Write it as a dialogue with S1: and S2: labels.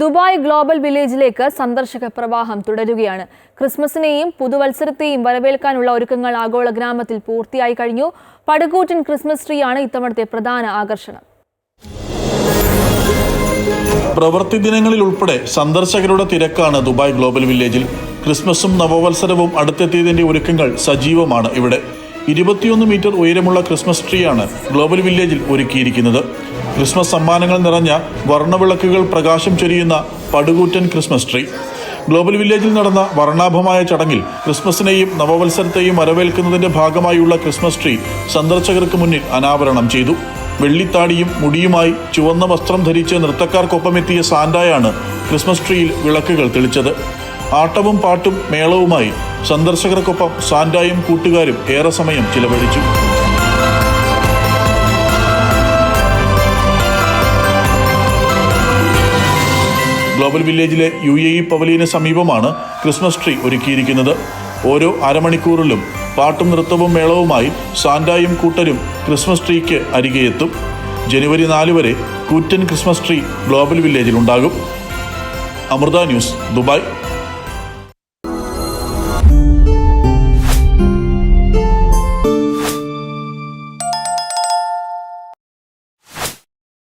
S1: Dubai global വില്ലേജിലേക്ക് സന്ദർശക പ്രവാഹം തുടരുകയാണ്. ക്രിസ്മസിനെയും പുതുവത്സരത്തെയും വരവേൽക്കാനുള്ള ഒരുക്കങ്ങൾ ആഗോള ഗ്രാമത്തിൽ പൂർത്തിയായി കഴിഞ്ഞു. പടുകൂറ്റൻ ക്രിസ്മസ് ട്രീയാണ് ഇത്തവണത്തെ പ്രധാന ആകർഷണം.
S2: പ്രവൃത്തി ദിനങ്ങളിൽ ഉൾപ്പെടെ സന്ദർശകരുടെ തിരക്കാണ് ദുബായ് ഗ്ലോബൽ വില്ലേജിൽ. ക്രിസ്മസും നവവത്സരവും അടുത്തെത്തിയതിന്റെ ഒരുക്കങ്ങൾ സജീവമാണ് ഇവിടെ. ഇരുപത്തിയൊന്ന് മീറ്റർ ഉയരമുള്ള ക്രിസ്മസ് ട്രീയാണ് ഗ്ലോബൽ വില്ലേജിൽ ഒരുക്കിയിരിക്കുന്നത്. ക്രിസ്മസ് സമ്മാനങ്ങൾ നിറഞ്ഞ വർണവിളക്കുകൾ പ്രകാശം ചൊരിയുന്ന പടുകൂറ്റൻ ക്രിസ്മസ് ട്രീ. ഗ്ലോബൽ വില്ലേജിൽ നടന്ന വർണാഭമായ ചടങ്ങിൽ ക്രിസ്മസിനെയും നവവത്സരത്തെയും വരവേൽക്കുന്നതിന്റെ ഭാഗമായുള്ള ക്രിസ്മസ് ട്രീ സന്ദർശകർക്ക് മുന്നിൽ അനാവരണം ചെയ്തു. വെള്ളിത്താടിയും മുടിയുമായി ചുവന്ന വസ്ത്രം ധരിച്ച് നൃത്തക്കാർക്കൊപ്പമെത്തിയ സാന്റായാണ് ക്രിസ്മസ് ട്രീയിൽ വിളക്കുകൾ തെളിച്ചത്. ആട്ടവും പാട്ടും മേളവുമായി സന്ദർശകർക്കൊപ്പം സാന്റായും കൂട്ടുകാരും ഏറെ സമയം ചിലവഴിച്ചു. ഗ്ലോബൽ വില്ലേജിലെ യു എ ഇ പവലിയന് സമീപമാണ് ക്രിസ്മസ് ട്രീ ഒരുക്കിയിരിക്കുന്നത്. ഓരോ അരമണിക്കൂറിലും പാട്ടും നൃത്തവും മേളവുമായി സാന്റായും കൂട്ടരും ക്രിസ്മസ് ട്രീക്ക് അരികെയെത്തും. ജനുവരി നാല് വരെ കൂറ്റൻ ക്രിസ്മസ് ട്രീ ഗ്ലോബൽ വില്ലേജിൽ ഉണ്ടാകും അമൃത ന്യൂസ് ദുബായ്.